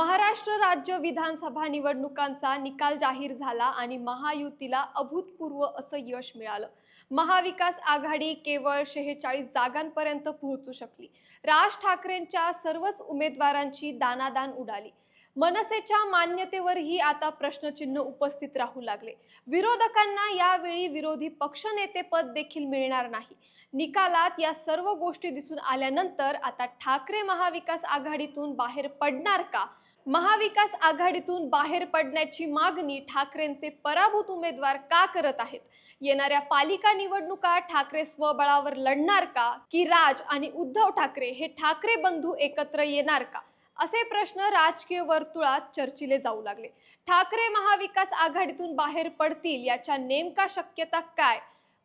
महाराष्ट्र राज्य विधानसभा निवडणुकांचा निकाल जाहीर झाला आणि महायुतीला अभूतपूर्व असं यश मिळालं. महाविकास आघाडी केवळ शेहेचाळीस जागांपर्यंत पोहोचू शकली. राज ठाकरेंच्या सर्वच उमेदवारांची दानादान उडाली. मनसेच्या मान्यतेवरही आता प्रश्नचिन्ह उपस्थित राहू लागले. विरोधकांना यावेळी विरोधी पक्षनेतेपद देखील मिळणार नाही. निकालात या सर्व गोष्टी दिसून आल्यानंतर आता ठाकरे महाविकास आघाडीतून बाहेर पडणार का? महाविकास आघाडीतून बाहेर पडण्याची मागणी ठाकरेंचे पराभूत उमेदवार का करत आहेत? येणाऱ्या पालिका निवडणुका ठाकरे स्वबळावर लढणार का? की राज आणि उद्धव ठाकरे हे ठाकरे बंधू एकत्र येणार का? असे प्रश्न राजकीय वर्तुळात चर्चिले जाऊ लागले. ठाकरे महाविकास आघाडीतून बाहेर पडतील याच्या नेमका शक्यता काय?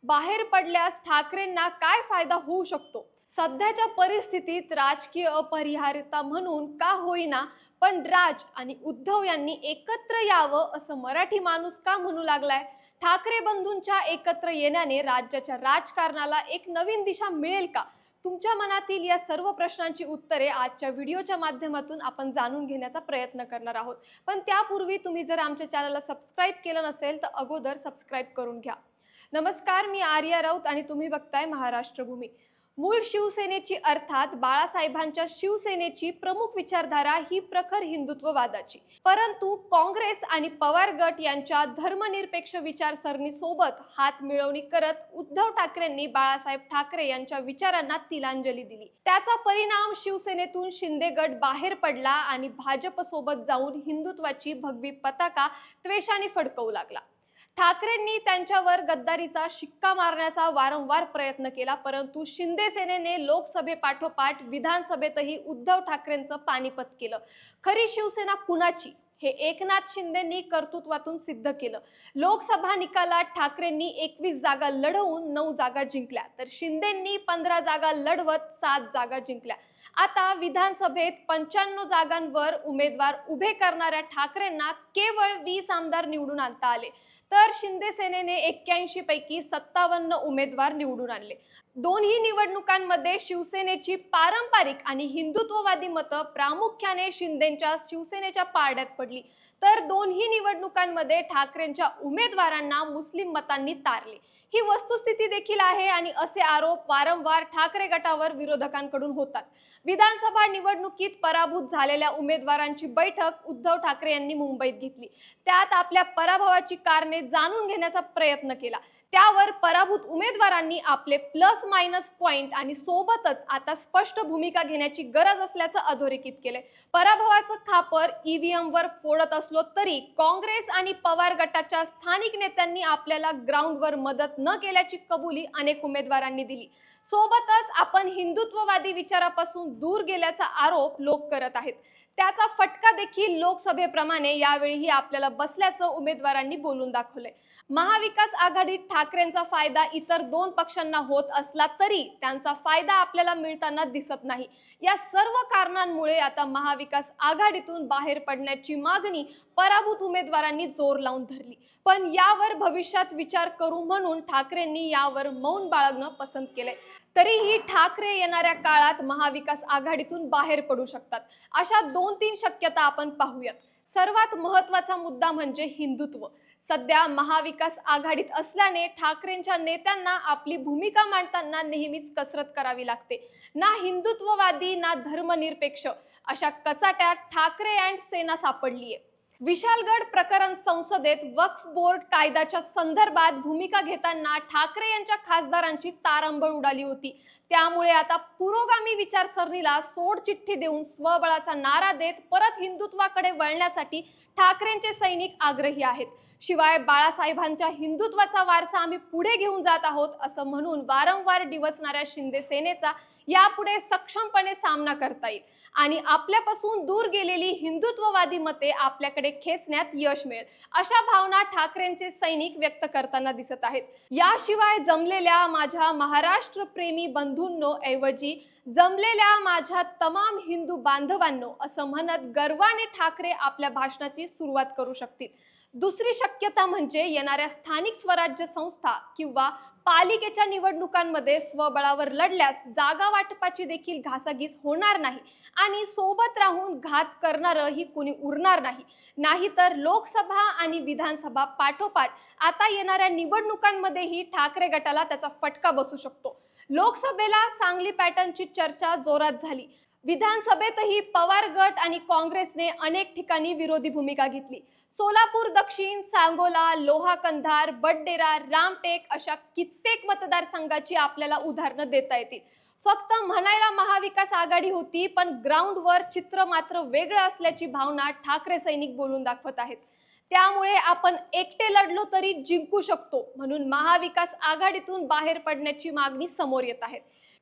बाहेर पडल्यास ठाकरेंना काय फायदा होऊ शकतो? सध्याच्या परिस्थितीत राजकीय अपरिहार्यता म्हणून का होईना पण राज आणि उद्धव यांनी एकत्र यावं असं मराठी माणूस का म्हणू लागलाय? ठाकरे बंधूंच्या एकत्र येण्याने राज्याच्या राजकारणाला एक नवीन दिशा मिळेल का? तुमच्या मनातील या सर्व प्रश्नांची उत्तरे आजच्या व्हिडिओच्या माध्यमातून आपण जाणून घेण्याचा प्रयत्न करणार आहोत. पण त्यापूर्वी तुम्ही जर आमच्या चॅनलला सबस्क्राईब केलं नसेल तर अगोदर सबस्क्राईब करून घ्या. नमस्कार मी आर्या राऊत आणि तुम्ही बघताय महाराष्ट्र भूमी मूळ शिवसेनेची अर्थात बाळासाहेबांच्या शिवसेनेची प्रमुख विचारधारा ही प्रखर हिंदुत्ववादाची. परंतु काँग्रेस आणि पवार गट यांच्या धर्मनिरपेक्ष विचारसरणी सोबत हात मिळवणी करत उद्धव ठाकरेंनी बाळासाहेब ठाकरे यांच्या विचारांना तिलांजली दिली. त्याचा परिणाम शिवसेनेतून शिंदे गट बाहेर पडला आणि भाजप सोबत जाऊन हिंदुत्वाची भगवी पताका त्वेषाने फडकवू लागला. ठाकरेंनी त्यांच्यावर गद्दारीचा शिक्का मारण्याचा वारंवार प्रयत्न केला परंतु शिंदे सेनेने लोकसभेपाठोपाठ विधानसभेतही उद्धव ठाकरेंचं पानिपत केलं. खरी शिवसेना कुणाची? हे एकनाथ शिंदेंनी कर्तृत्वातून सिद्ध केलं. लोकसभा निकालात ठाकरेंनी एकवीस जागा लढवून नऊ जागा जिंकल्या तर शिंदेंनी पंधरा जागा लढवत सात जागा जिंकल्या. आता विधानसभेत पंच्याण्णव जागांवर उमेदवार उभे करणाऱ्या ठाकरेंना केवळ वीस आमदार निवडून आणता आले. तर शिंदे सेनेने एक्क्याऐंशी पैकी सत्तावन्न उमेदवार निवडून आणले. दोन्ही निवडणुकांमध्ये शिवसेनेची पारंपरिक आणि हिंदुत्ववादी मतं प्रामुख्याने शिंदेच्या शिवसेनेच्या पारड्यात पडली. तर दोन्ही निवडणुकांमध्ये ठाकरेंच्या उमेदवारांना मुस्लिम मतांनी तारले. ही वस्तुस्थिती देखील आहे आणि असे आरोप वारंवार ठाकरे गटावर विरोधकांकडून होतात. विधानसभा निवडणुकीत पराभूत झालेल्या उमेदवारांची बैठक उद्धव ठाकरे यांनी मुंबईत घेतली. त्यात आपल्या पराभवाची कारणे जाणून घेण्याचा प्रयत्न केला. त्यावर पराभूत उमेदवारांनी आपले प्लस मायनस पॉइंट आणि सोबतच आता स्पष्ट भूमिका घेण्याची गरज असल्याचं अधोरेखित केलंय. पराभवाचं खापर ईव्हीएम वर फोडत असलो तरी काँग्रेस आणि पवार गटाच्या स्थानिक नेत्यांनी आपल्याला ग्राउंडवर मदत न केल्याची कबुली अनेक उमेदवारांनी दिली. सोबतच आपण हिंदुत्ववादी विचारापासून दूर गेल्याचा आरोप लोक करत आहेत. त्याचा फटका देखील लोकसभेप्रमाणे यावेळीही आपल्याला बसल्याचं उमेदवारांनी बोलून दाखवलंय. महाविकास आघाडीत ठाकरेंचा फायदा इतर दोन पक्षांना होत असला तरी त्यांचा फायदा आपल्याला मिळताना दिसत नाही. या सर्व कारणांमुळे आता महाविकास आघाडीतून बाहेर पडण्याची मागणी पराभूत उमेदवारांनी जोर लावून धरली. पण यावर भविष्यात विचार करू म्हणून ठाकरेंनी यावर मौन बाळगणं पसंत केलंय. तरीही ठाकरे येणाऱ्या काळात महाविकास आघाडीतून बाहेर पडू शकतात. अशा दोन तीन शक्यता आपण पाहूयात. सर्वात महत्त्वाचा मुद्दा म्हणजे हिंदुत्व. सध्या महाविकास आघाडीत असल्याने ठाकरेंच्या नेत्यांना आपली भूमिका मांडताना नेहमीच कसरत करावी लागते. ना हिंदुत्ववादी ना धर्मनिरपेक्ष. अशा कचाट्यात ठाकरे अँड सेना सापडलीये. विशालगड प्रकरण संसदेत वक्फ बोर्ड कायद्याच्या संदर्भात भूमिका घेताना ठाकरे यांच्या खासदारांची तारंबळ उडाली होती. त्यामुळे आता पुरोगामी विचारसरणीला सोड चिठ्ठी देऊन स्वबळाचा नारा देत परत हिंदुत्वाकडे वळण्यासाठी ठाकरेंचे सैनिक आग्रही आहेत. शिवाय बाळासाहेबांच्या हिंदुत्वाचा वारसा आम्ही पुढे घेऊन जात आहोत असं म्हणून वारंवार डिवचणाऱ्या शिंदे सेनेचा यापुढे सक्षमपणे सामना करता येईल. आणि आपल्यापासून दूर गेलेली हिंदुत्ववादी मते आपल्याकडे खेचण्यात यश मिळेल अशा भावना ठाकरेंचे सैनिक व्यक्त करताना दिसत आहेत. याशिवाय जमलेल्या माझ्या महाराष्ट्र प्रेमी बंधूंनो ऐवजी जमलेल्या माझ्या तमाम हिंदू बांधवांनो असं म्हणत गर्वाने ठाकरे आपल्या भाषणाची सुरुवात करू शकतील. दुसरी शक्यता म्हणजे येणाऱ्या स्थानिक स्वराज्य संस्था किंवा पालिकेच्या निवडणुकांमध्ये स्वबळावर लढल्यास जागा वाटपाची देखील घासाघीस होणार नाही आणि सोबत राहून घात करणारं ही कुणी उरणार नाही. नाहीतर लोकसभा आणि विधानसभा पाठोपाठ आता येणाऱ्या निवडणुकांमध्येही ठाकरे गटाला त्याचा फटका बसू शकतो. लोकसभेला सांगली पॅटर्नची चर्चा जोरात झाली. विधानसभेतही पवार गट आणि काँग्रेसने अनेक ठिकाणी विरोधी भूमिका घेतली. सोलापूर दक्षिण सांगोला लोहा कंधार बडडेरा रामटेक अशा कित्येक मतदारसंघाची आपल्याला उदाहरणं देता येतील. फक्त म्हणायला महाविकास आघाडी होती पण ग्राउंडवर चित्र मात्र वेगळं असल्याची भावना ठाकरे सैनिक बोलून दाखवत आहेत. त्यामुळे आपण एकटे लढलो तरी जिंकू शकतो म्हणून महाविकास आघाडीतून बाहेर पडण्याची मागणी समोर येत आहे.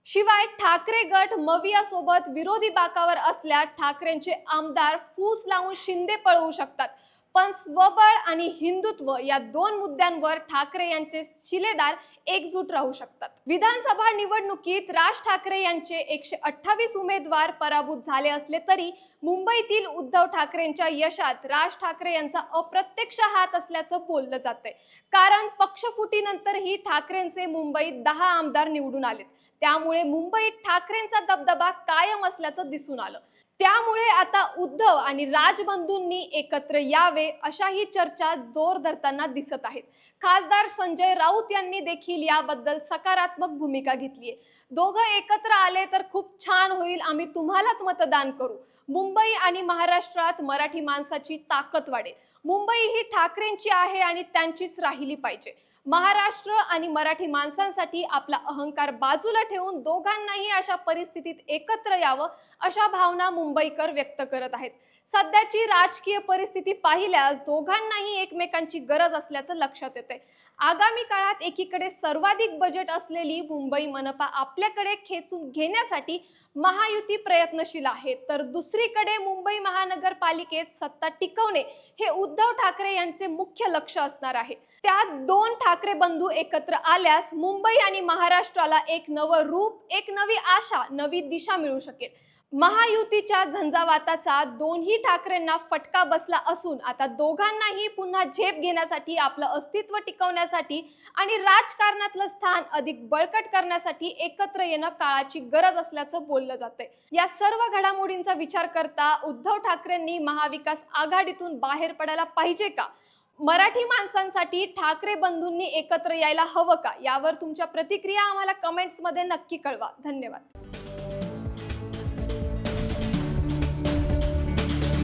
शिवाय ठाकरे गट मविया सोबत विरोधी बाकावर असल्यास ठाकरेंचे आमदार फूस लावून शिंदे पळवू शकतात. पण स्वबळ आणि हिंदुत्व या दोन मुद्द्यांवर ठाकरे यांचे शिलेदार एकजूट राहू शकतात. विधानसभा निवडणुकीत राज ठाकरे यांचे एकशे अठ्ठावीस उमेदवार पराभूत झाले असले तरी मुंबईतील उद्धव ठाकरेंच्या यशात राज ठाकरे यांचा अप्रत्यक्ष हात असल्याचं बोललं जातंय. कारण पक्षफुटीनंतरही ठाकरेंचे मुंबईत दहा आमदार निवडून आलेत. त्यामुळे मुंबईत ठाकरेंचा दबदबा कायम असल्याचं दिसून आलं. त्यामुळे आता उद्धव आणि राजबंधूंनी एकत्र यावे अशाही चर्चा जोर धरताना दिसत आहेत. खासदार संजय राऊत यांनी देखील याबद्दल सकारात्मक भूमिका घेतली आहे. दोघं एकत्र आले तर खूप छान होईल आम्ही तुम्हालाच मतदान करू. मुंबई आणि महाराष्ट्रात मराठी माणसाची ताकद वाढेल. मुंबई ही ठाकरेंची आहे आणि त्यांचीच राहिली पाहिजे. महाराष्ट्र आणि मराठी माणसांसाठी आपला अहंकार बाजूला ठेवून दोघांनाही अशा परिस्थितीत एकत्र यावं अशा भावना मुंबईकर व्यक्त करत आहेत. सध्याची राजकीय परिस्थिती पाहिल्यास दोघांनाही एकमेकांची गरज असल्याचं लक्षात येते आगामी काळात एकीकडे सर्वाधिक बजेट असलेली मुंबई मनपा आपल्याकडे खेचून घेण्यासाठी महायुती प्रयत्नशील आहे. तर दुसरीकडे मुंबई महानगरपालिकेत सत्ता टिकवणे हे उद्धव ठाकरे यांचे मुख्य लक्ष असणार आहे. त्यात दोन ठाकरे बंधू एकत्र आल्यास मुंबई आणि महाराष्ट्राला एक नवं रूप एक नवी आशा नवी दिशा मिळू शकेल. महायुतीच्या झंझावाताचा दोन्ही ठाकरेंना फटका बसला असून आता दोघांनाही पुन्हा झेप घेण्यासाठी आपलं अस्तित्व टिकवण्यासाठी आणि राजकारणातलं स्थान अधिक बळकट करण्यासाठी एकत्र येणं काळाची गरज असल्याचं बोललं जातंय. या सर्व घडामोडींचा विचार करता उद्धव ठाकरेंनी महाविकास आघाडीतून बाहेर पडायला पाहिजे का? मराठी माणसांसाठी ठाकरे बंधूंनी एकत्र यायला हवं का? यावर तुमच्या प्रतिक्रिया आम्हाला कमेंट्समध्ये नक्की कळवा. धन्यवाद.